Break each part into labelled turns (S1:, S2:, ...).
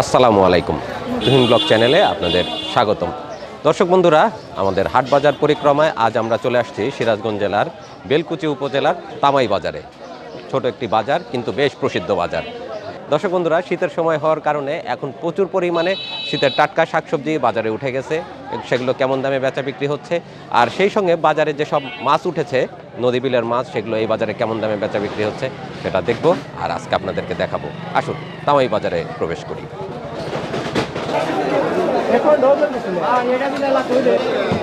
S1: আসসালামু আলাইকুম। তুহিন ব্লগ চ্যানেলে আপনাদের স্বাগতম। দর্শক বন্ধুরা, আমাদের হাট বাজার পরিক্রমায় আজ আমরা চলে আসছি সিরাজগঞ্জ জেলার বেলকুচি উপজেলার তামাই বাজারে। ছোট একটি বাজার, কিন্তু বেশ প্রসিদ্ধ বাজার। দর্শক বন্ধুরা, শীতের সময় হওয়ার কারণে এখন প্রচুর পরিমাণে শীতের টাটকা শাকসবজি বাজারে উঠে গেছে সেগুলো কেমন দামে বেচা বিক্রি হচ্ছে, আর সেই সঙ্গে বাজারে যেসব মাছ উঠেছে নদী বিলের মাছ, সেগুলো এই বাজারে কেমন দামে বেচা বিক্রি হচ্ছে, সেটা দেখব, আর আজকে আপনাদেরকে দেখাবো। আসুন, তামাই বাজারে প্রবেশ করি।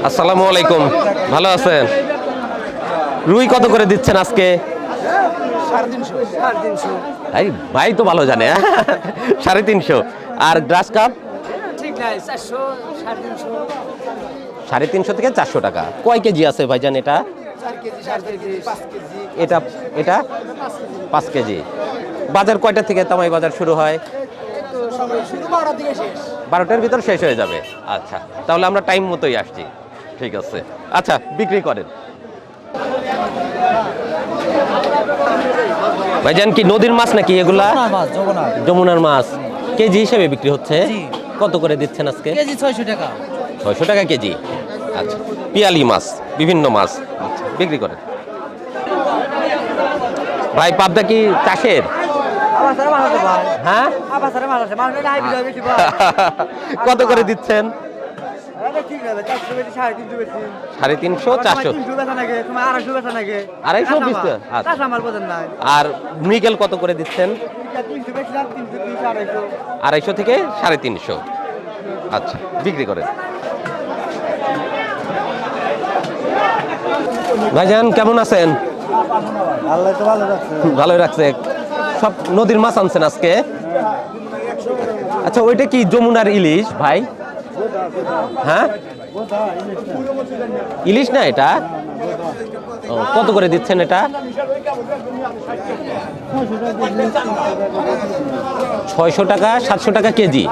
S1: আসসালামু আলাইকুম, ভালো আছেন? রুই কত করে দিচ্ছেন আজকে? এই ভাই তো ভালো জানে হ্যাঁ? সাড়ে তিনশো। আর গ্রাস কাপ?
S2: সাড়ে তিনশো।
S1: থেকে চারশো টাকা। কয় কেজি আছে ভাইজান এটা? এটা এটা? পাঁচ কেজি। বাজার কয়টা থেকে তামাই বাজার শুরু হয়?
S2: বারোটার
S1: ভিতর শেষ হয়ে যাবে। আচ্ছা তাহলে আমরা টাইম মতোই আসছি। ঠিক আছে। আচ্ছা বিক্রি করেন। ভাইজান কি নদীর মাছ নাকি এগুলা? যমুনার মাছ কেজি হিসেবে বিক্রি হচ্ছে? কত করে দিচ্ছেন আজকে?
S2: কেজি ছয়শো টাকা।
S1: ছয়শো টাকা কেজি? আচ্ছা। পিয়ালি মাছ বিভিন্ন মাছ। আচ্ছা বিক্রি করেন। ভাই পাবদা কি চাষের? হ্যাঁ? কত করে দিচ্ছেন
S2: আরে ঠিক আছে চারশো বেশি সাড়ে তিনশো
S1: চারশো?
S2: আড়াইশো
S1: আর মৃগেল কত করে দিচ্ছেন?
S2: আড়াইশো।
S1: থেকে সাড়ে তিনশো। আচ্ছা বিক্রি করেন। ভাইজান কেমন আছেন? ভালোই রাখছে। সব নদীর মাছ আনছেন আজকে? আচ্ছা ওইটা কি যমুনার ইলিশ ভাই? হ্যাঁ? ইলিশ না এটা? ও, কত করে দিচ্ছেন এটা? ছয়শো টাকা সাতশো টাকা কেজি।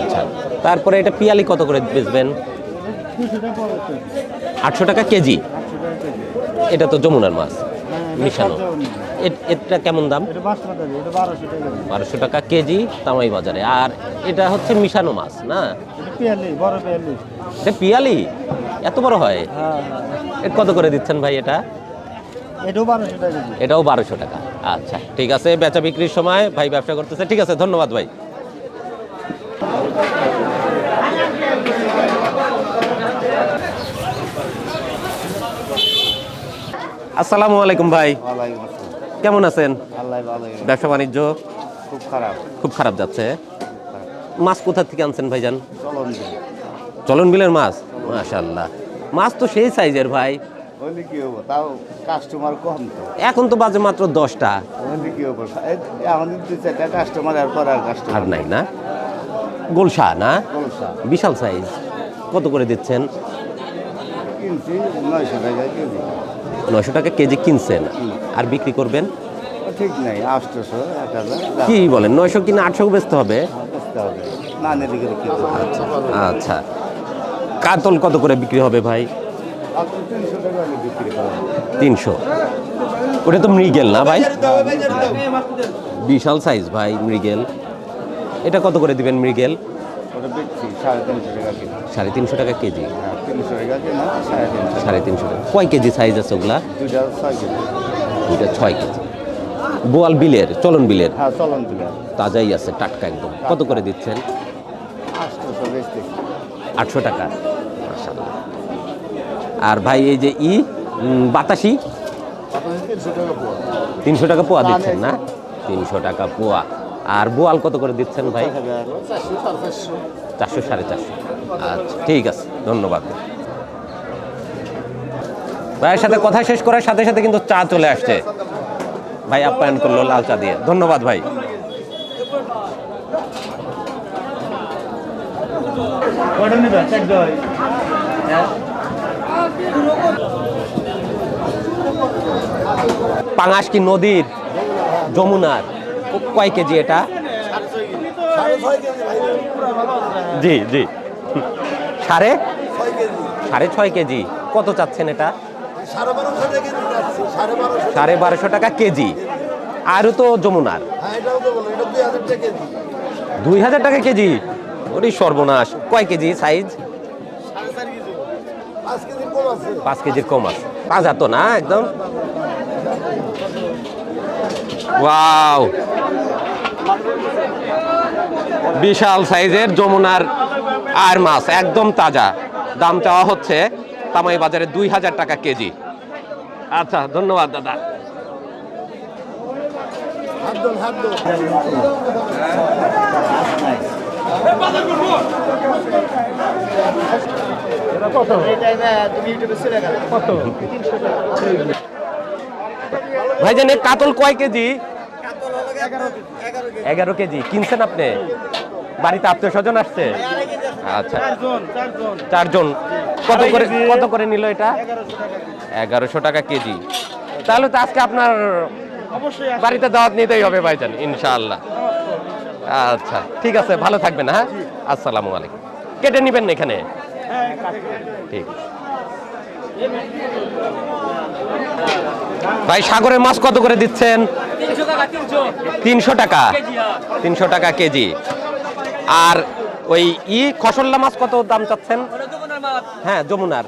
S1: আচ্ছা তারপরে এটা পিয়ালি কত করে বেচবেন? আটশো টাকা কেজি। এটা তো যমুনার মাছ মিশানো। এটা কেমন দাম?
S3: বারোশো টাকা
S1: কেজি তামাই বাজারে। আর এটা হচ্ছে মিশানো মাছ না?
S3: এটা পিয়ালি বড় পিয়ালি।
S1: এটা পিয়ালি? এত বড় হয়?
S3: হ্যাঁ
S1: এটা কত করে দিচ্ছেন ভাই এটা?
S3: এটাও বারোশো টাকা
S1: এটাও বারোশো টাকা। আচ্ছা ঠিক আছে বেচা বিক্রির সময় ভাই ব্যবসা করতেছে। ঠিক আছে ধন্যবাদ ভাই। আসসালামু আলাইকুম ভাই।
S3: ওয়ালাইকুম আসসালাম
S1: কেমন আছেন? ব্যবসা বাণিজ্য?
S3: খুব খারাপ।
S1: খুব খারাপ যাচ্ছে। মাছ কোথা থেকে আনছেন ভাইজান?
S3: চলন
S1: চলন বিলের মাছ? মাশাল্লাহ মাছ তো সেই সাইজের ভাই।
S3: কি হব তাও কাস্টমার কম তো।
S1: এখন তো বাজে মাত্র দশটা।
S3: কি হব আমাদের দু চারটা কাস্টমার আর পর আর কাস্টমার
S1: নাই না? গোলসা না? বিশাল সাইজ কত করে দিচ্ছেন?
S3: কিনছি নয়শো টাকা কেজি।
S1: নয়শো টাকা কেজি কিনছেন আর বিক্রি করবেন?
S3: ঠিক নাই আটশোশো
S1: কি বলেন নয়শো কিনে আটশো বেচতে হবে?
S3: কি করব?
S1: আচ্ছা কাতল কত করে বিক্রি হবে ভাই?
S3: তিনশো
S1: ওটা তো মৃগেল না ভাই? বিশাল সাইজ ভাই মৃগেল। এটা কত করে দিবেন মৃগেল?
S3: ওটা বেচছি সাড়ে তিনশো টাকা কিলো
S1: সাড়ে তিনশো টাকা কেজি?
S3: তিনশো টাকা কিনা সাড়ে তিনশো।
S1: সাড়ে তিনশো টাকা। কয় কেজি সাইজ আছে ওগুলা?
S3: দুইটা ছয় কেজি।
S1: দুইটা ছয় কেজি। বোয়াল বিলের চলন বিলের?
S3: হ্যাঁ চলন
S1: তাজাই আছে টাটকা একদম। কত করে দিচ্ছেন?
S3: আটশোশো বেচতে
S1: আটশো টাকা। আর ভাই এই যে ই বাতাসি?
S3: তিনশো টাকা পোয়া।
S1: তিনশো টাকা পোয়া দিচ্ছেন না? তিনশো টাকা পোয়া। আর বোয়াল কত করে দিচ্ছেন ভাই?
S3: চারশো সাড়ে চারশো।
S1: আচ্ছা ঠিক আছে, ধন্যবাদ। ভাইয়ের সাথে কথা শেষ করার সাথে সাথে কিন্তু চা চলে আসছে। ভাই আপ্যায়ন করল লাল চা দিয়ে। ধন্যবাদ ভাই। পাঙাশ কি নদীর? যমুনার। কয় কেজি এটা? জি জি। সাড়ে? সাড়ে ছয় কেজি। কত চাচ্ছেন এটা?
S4: সাড়ে বারোশো টাকা কেজি।
S1: আরও তো যমুনার।
S4: দুই হাজার টাকা কেজি?
S1: ওরে সর্বনাশ। কয় কেজি সাইজ?
S4: পাঁচ কেজি কম আছে।
S1: পাঁচ কেজির কম আছে। তাজা তো না একদম? ওয়াও বিশাল সাইজের যমুনার আর মাছ একদম তাজা। দাম চাওয়া হচ্ছে তামাই বাজারে দুই হাজার টাকা কেজি। আচ্ছা ধন্যবাদ দাদা।
S4: হাত দোল হাত দোল
S2: তুমি ইউটিউবে ছেড়ে গেলে
S1: ভাইজান কাতল কয় কেজি? এগারো কেজি। কিনছেন আপনি? বাড়িতে আত্মীয় স্বজন আসছে? আচ্ছা। চারজন কত করে কত করে নিল এটা? এগারোশো টাকা কেজি। তাহলে তো আজকে আপনার বাড়িতে দাওয়াত নিতেই হবে ভাইজান ইনশাআল্লাহ। আচ্ছা ঠিক আছে ভালো থাকবেন হ্যাঁ? আসসালামু আলাইকুম। কেটে নেবেন এখানে। ঠিক। ভাই সাগরের মাছ কত করে দিচ্ছেন? তিনশো টাকা। তিনশো টাকা কেজি। আর ওই ই খসল্লা মাছ কত দাম চাচ্ছেন? হ্যাঁ যমুনার।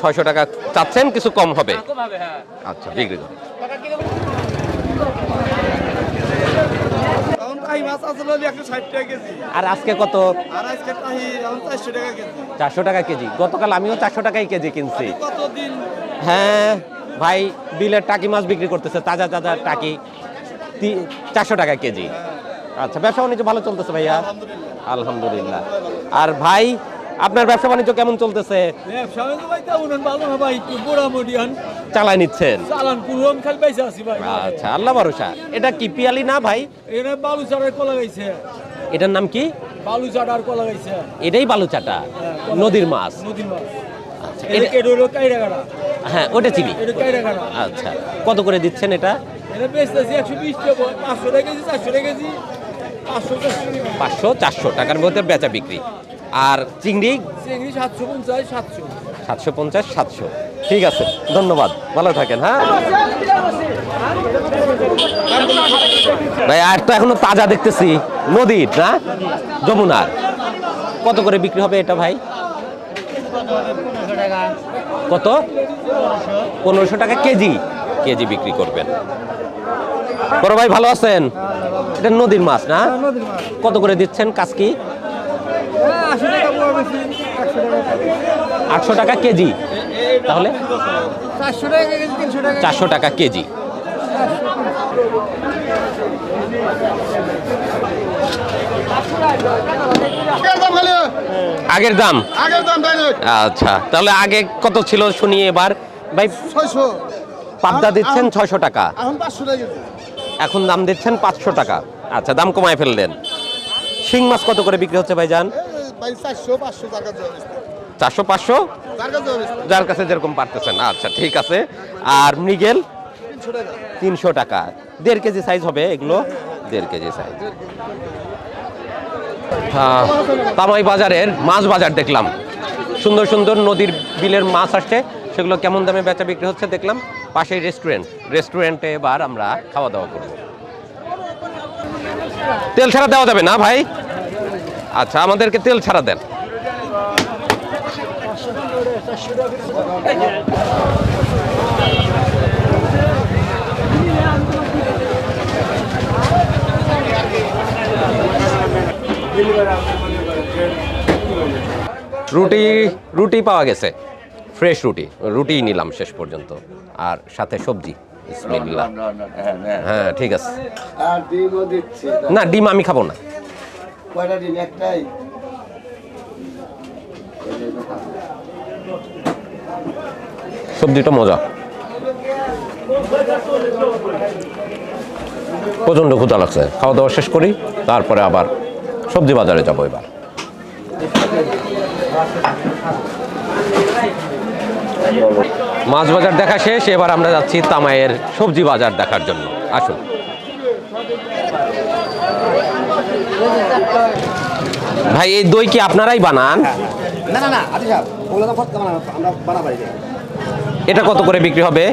S1: ছয়শো টাকা চাচ্ছেন কিছু কম হবে। আচ্ছা বিক্রি করুন
S2: মাছ আসলে একশো ষাট টাকা কেজি।
S1: আর আজকে কত?
S2: আর আজকে তাহি এখন চারশো টাকা কেজি।
S1: চারশো টাকা কেজি। গতকাল আমিও চারশো টাকাই কেজি কিনছি।
S2: কতদিন?
S1: হ্যাঁ ভাই বিলের টাকি মাছ বিক্রি করতেছে তাজা তাজা টাকি চারশো টাকা কেজি। আচ্ছা ব্যবসা বাণিজ্য ভালো চলতেছে ভাইয়া? আলহামদুলিল্লাহ। আর ভাই আপনার ব্যবসা বাণিজ্য কেমন চলতেছে? চালায় নিচ্ছেন? আচ্ছা আল্লাহ ভরসা। এটা কি পিয়ালি না ভাই? এটার নাম কি? এটাই বালুচাটা নদীর মাছ।
S5: নদীর মাছ।
S1: আচ্ছা, হ্যাঁ ওটা চিনি। আচ্ছা কত করে দিচ্ছেন এটা?
S5: পাঁচশো চারশো
S1: টাকার মধ্যে বেচা বিক্রি। আর চিংড়ি?
S5: চিংড়ি সাতশো পঞ্চাশ সাতশো।
S1: সাতশো পঞ্চাশ সাতশো। ঠিক আছে ধন্যবাদ। ভালো থাকেন হ্যাঁ? ভাই আর তো এখনও তাজা দেখতেছি। নদীর না? যমুনার। কত করে বিক্রি হবে এটা ভাই? কত? পনেরোশো টাকা কেজি। কেজি বিক্রি করবেন। বড় ভাই ভালো আছেন? এটা নদীর মাছ না? কত করে দিচ্ছেন কাজকি
S2: আশি টাকা বড় বেশি একশো টাকা
S1: আটশো টাকা কেজি। তাহলে?
S2: চারশো টাকা কেজি তিনশো টাকা
S1: চারশো টাকা কেজি। আগের দাম
S4: আগের দাম?
S1: আচ্ছা তাহলে আগে কত ছিল শুনি এবার? ভাই
S4: ছয়শো।
S1: পাবদা দিচ্ছেন ছয়শো টাকা।
S4: এখন
S1: দাম দিচ্ছেন পাঁচশো টাকা। আচ্ছা দাম কমায় ফেললেন। শিং মাছ কত করে বিক্রি হচ্ছে ভাইজান?
S4: এই ভাই চারশো পাঁচশো টাকা
S1: চারশো পাঁচশো? যার কাছে যেরকম পারতেছেন। আচ্ছা ঠিক আছে। আর মৃগেল?
S4: তিনশো টাকা।
S1: দেড় কেজি সাইজ হবে এগুলো? দেড় কেজি সাইজ তামাই বাজারের মাছ বাজার দেখলাম। সুন্দর সুন্দর নদীর বিলের মাছ আসছে। সেগুলো কেমন দামে বেচা বিক্রি হচ্ছে দেখলাম। পাশেই রেস্টুরেন্ট রেস্টুরেন্টে এবার আমরা খাওয়া দাওয়া করব। তেল ছাড়া দেওয়া যাবে না ভাই? আচ্ছা আমাদেরকে তেল ছাড়া দেন। রুটি রুটি পাওয়া গেছে। ফ্রেশ রুটি। রুটি নিলাম শেষ পর্যন্ত। আর সাথে সবজি। হ্যাঁ ঠিক আছে। না ডিম আমি খাব না।
S4: কয়টা ডিম একটাই?
S1: সবজিটা মজা। প্রচণ্ড ক্ষুধা লাগছে। খাওয়া দাওয়া শেষ করি, তারপরে আবার সবজি বাজারে যাব এবার। মাছ বাজার দেখা শেষ, এবার আমরা যাচ্ছি তামাইয়ের সবজি বাজার দেখার জন্য। আসুন। ভাই এই দই কি আপনারাই বানান?
S2: না না না আদি সাহেব ওগুলো তো ফরত কামানা আমরা বানাবো এই
S1: এটা কত করে বিক্রি হবে?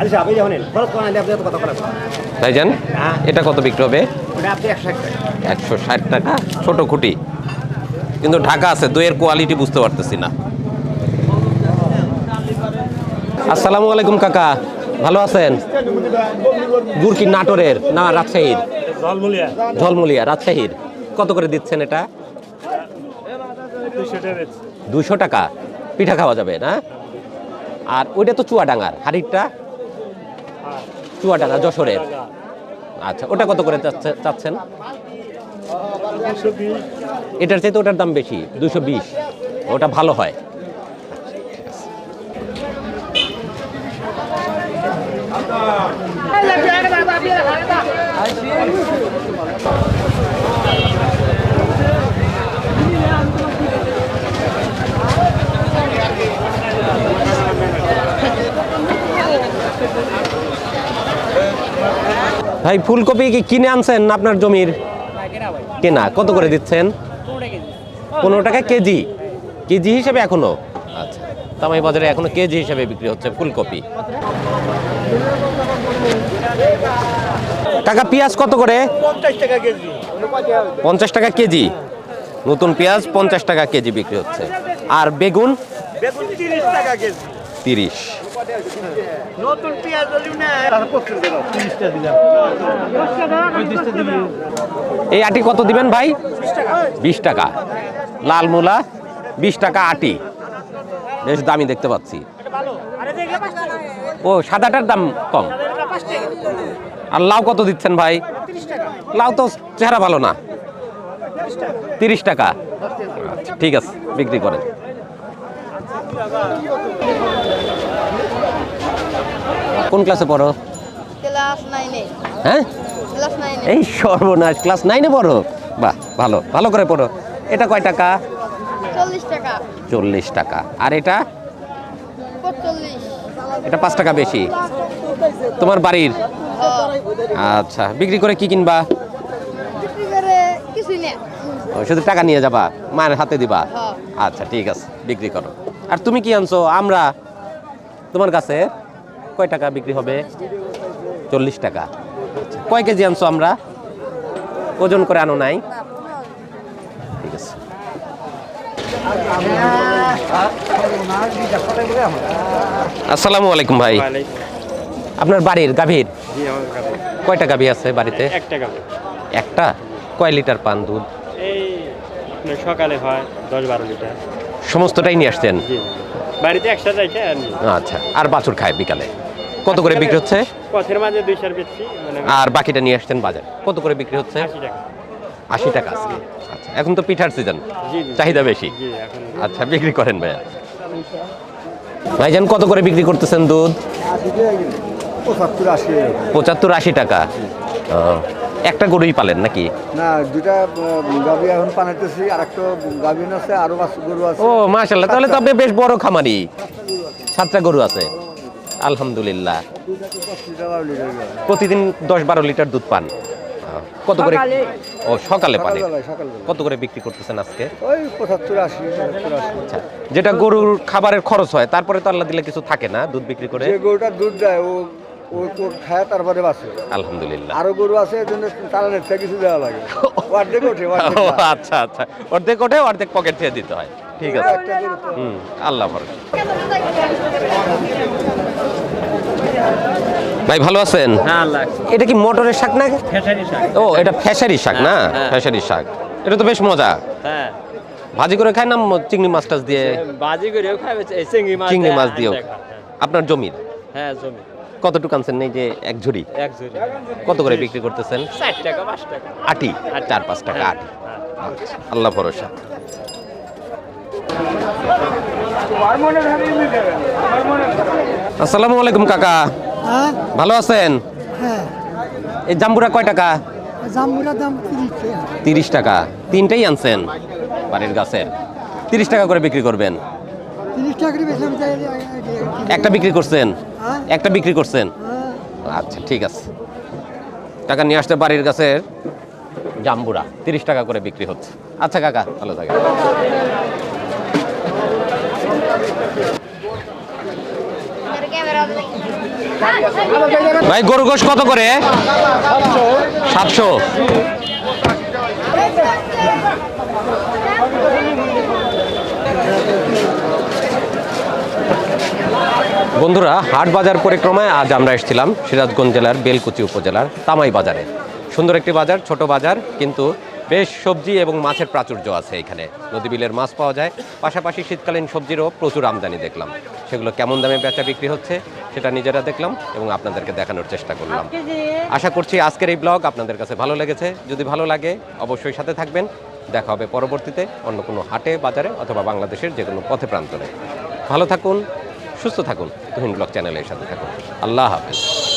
S2: আদি সাহেব এই যে ফরত কামানা দিয়ে আপনি কত করে
S1: ভাইজান এটা কত বিক্রি হবে?
S2: ওটা আপনি একশো একটা
S1: একশো ষাট টাকা? ছোট খুঁটি। কিন্তু ঢাকা আছে দইয়ের কোয়ালিটি বুঝতে পারতেছি না। আসসালামু আলাইকুম কাকা। ভালো আছেন? গুড় কি নাটোরের না রাজশাহীর। ঝলমুলিয়া। রাজশাহীর। কত করে দিচ্ছেন এটা? দুশো টাকা পিঠা খাওয়া যাবে না? আর ওইটা তো চুয়াডাঙ্গার। হাড়িরটা? চুয়াডাঙ্গা যশোরের। আচ্ছা ওটা কত করে চাচ্ছে- চাচ্ছেন? এটার চাইতে ওটার দাম বেশি দুশো বিশ। ওটা ভালো হয়। ভাই, ফুলকপি কি কিনে আনছেন না আপনার জমির? কেনা, কত করে দিচ্ছেন? পনেরো টাকা কেজি। কেজি হিসেবে এখনও? আচ্ছা তামাই বাজারে এখনও কেজি হিসেবে বিক্রি হচ্ছে ফুলকপি। কাকা পেঁয়াজ কত করে? পঞ্চাশ টাকা কেজি। নতুন পেঁয়াজ পঞ্চাশ টাকা কেজি বিক্রি হচ্ছে। আর বেগুন? তিরিশ এই আটি কত দিবেন ভাই? বিশ টাকা। লাল মূলা বিশ টাকা আটি। বেশ দামি দেখতে পাচ্ছি। ও সাদাটার দাম কম। আর লাউ কত দিচ্ছেন ভাই? লাউ তো চেহারা ভালো না। তিরিশ টাকা। আচ্ছা, ঠিক আছে বিক্রি করেন। কোন ক্লাসে পড়ো? হ্যাঁ? এই সর্বনাশ ক্লাস নাইনে পড়ো? বাহ ভালো ভালো করে পড়ো। এটা কয় টাকা?
S6: চল্লিশ টাকা।
S1: চল্লিশ টাকা। আর এটা? এটা পাঁচ টাকা বেশি। তোমার বাড়ির? আচ্ছা বিক্রি করে কি কিনবা? শুধু টাকা নিয়ে যাবা মায়ের হাতে দিবা। আচ্ছা ঠিক আছে বিক্রি করো। আর তুমি কি আনছো? আমরা তোমার কাছে কয় টাকা বিক্রি হবে? চল্লিশ টাকা। কয় কেজি আনছো আমরা? ওজন করে আনো নাই। ঠিক আছে। আসসালামু আলাইকুম ভাই। আপনার বাড়ির গাভীর? কয়টা গাভী আছে বাড়িতে?
S7: একটা
S1: কয় লিটার পান দুধ?
S7: এই সকালে হয় দশ বারো লিটার।
S1: সমস্তটাই নিয়ে আসছেন?
S7: বাড়িতে একসাথে
S1: আচ্ছা আর বাছুর খায় বিকালে? কত করে বিক্রি হচ্ছে?
S7: পথের মাঝে দুই সার বেচছি মানে
S1: আর বাকিটা নিয়ে আসছেন বাজার? কত করে বিক্রি হচ্ছে?
S7: আশি টাকা।
S1: আশি টাকা আজকে। আচ্ছা এখন তো পিঠার সিজন চাহিদা বেশি। আচ্ছা বিক্রি করেন ভাইয়া। ভাইজান কত করে বিক্রি করতেছেন দুধ?
S2: পঁচাত্তর আশি
S1: টাকা। একটা গরুই পালেন নাকি?
S2: না দুটা গাভি এখন পানাইতেছি আর একটা গাভিন আছে আরও গরু আছে।
S1: ও মাশাল্লাহ তাহলে তো আপনি বেশ বড় খামারি। সাতটা গরু আছে। আলহামদুলিল্লাহ। প্রতিদিন দশ বারো লিটার দুধ পান। আহ, কত করে? ও সকালে পানে কত করে বিক্রি করতেছেন আজকে?
S2: ওই পঁচাত্তর আশি
S1: আচ্ছা যেটা গরুর খাবারের খরচ হয় তারপরে তো আল্লাহ দিলে কিছু থাকে না দুধ বিক্রি করে?
S2: যে গরুটা দুধ দেয় ও ও খায় তারপরে বাঁচে।
S1: আলহামদুলিল্লাহ।
S2: আরও গরু আছে চালানের থেকে কিছু দেওয়া লাগে। অর্ধেক ওঠে
S1: ও আচ্ছা আচ্ছা। অর্ধেক ওঠে অর্ধেক পকেট থেকে দিতে হয়। ঠিক আছে। হুম আল্লাহ ভরসা। ভাই ভালো আছেন?
S7: হ্যাঁ
S1: এটা কি মটরের শাক না ও এটা ফেসারি শাক না?
S7: হ্যাঁ।
S1: ফেসারি শাক। এটা তো বেশ মজা।
S7: হ্যাঁ।
S1: ভাজি করে খায় না চিংড়ি মাছ টাছ দিয়ে?
S7: করেও চিংড়ি মাছ
S1: চিংড়ি মাছ দিয়েও আপনার জমির?
S7: হ্যাঁ জমি।
S1: কতটুকু আনছেন এই যে এক ঝুড়ি?
S7: এক ঝুড়ি।
S1: কত করে বিক্রি করতেছেন?
S7: টাকা টাকা।
S1: আটি? চার পাঁচ টাকা
S7: হ্যাঁ,
S1: আটি।
S7: হ্যাঁ।
S1: আচ্ছা, আল্লাহ ভরসা। আসসালামু আলাইকুম কাকা। ভালো আছেন? এই জাম্বুরা কয় টাকা?
S8: তিরিশ টাকা।
S1: তিনটাই আনছেন? বাড়ির গাছের। তিরিশ টাকা করে বিক্রি করবেন। একটা বিক্রি করছেন?
S8: হ্যাঁ।
S1: একটা বিক্রি করছেন? আচ্ছা ঠিক আছে। টাকা নিয়ে আসতে বাড়ির গাছের জাম্বুরা। তিরিশ টাকা করে বিক্রি হচ্ছে। আচ্ছা কাকা ভালো থাকে ভাই গরু গোশ কত করে? সাতশো। বন্ধুরা, হাট বাজার পরিক্রমায় আজ আমরা এসেছিলাম সিরাজগঞ্জ জেলার বেলকুচি উপজেলার তামাই বাজারে। সুন্দর একটি বাজার, ছোট বাজার, কিন্তু বেশ সবজি এবং মাছের প্রাচুর্য আছে এখানে। নদী বিলের মাছ পাওয়া যায়। পাশাপাশি শীতকালীন সবজিরও প্রচুর আমদানি দেখলাম। সেগুলো কেমন দামে বেচা বিক্রি হচ্ছে সেটা নিজেরা দেখলাম এবং আপনাদেরকে দেখানোর চেষ্টা করলাম। আশা করছি আজকের এই ব্লগ আপনাদের কাছে ভালো লেগেছে। যদি ভালো লাগে অবশ্যই সাথে থাকবেন। দেখা হবে পরবর্তীতে অন্য কোনো হাটে বাজারে অথবা বাংলাদেশের যে কোনো পথে প্রান্তরে। ভালো থাকুন সুস্থ থাকুন। তুহিন ব্লগ চ্যানেলের সাথে থাকুন। আল্লাহ হাফেজ।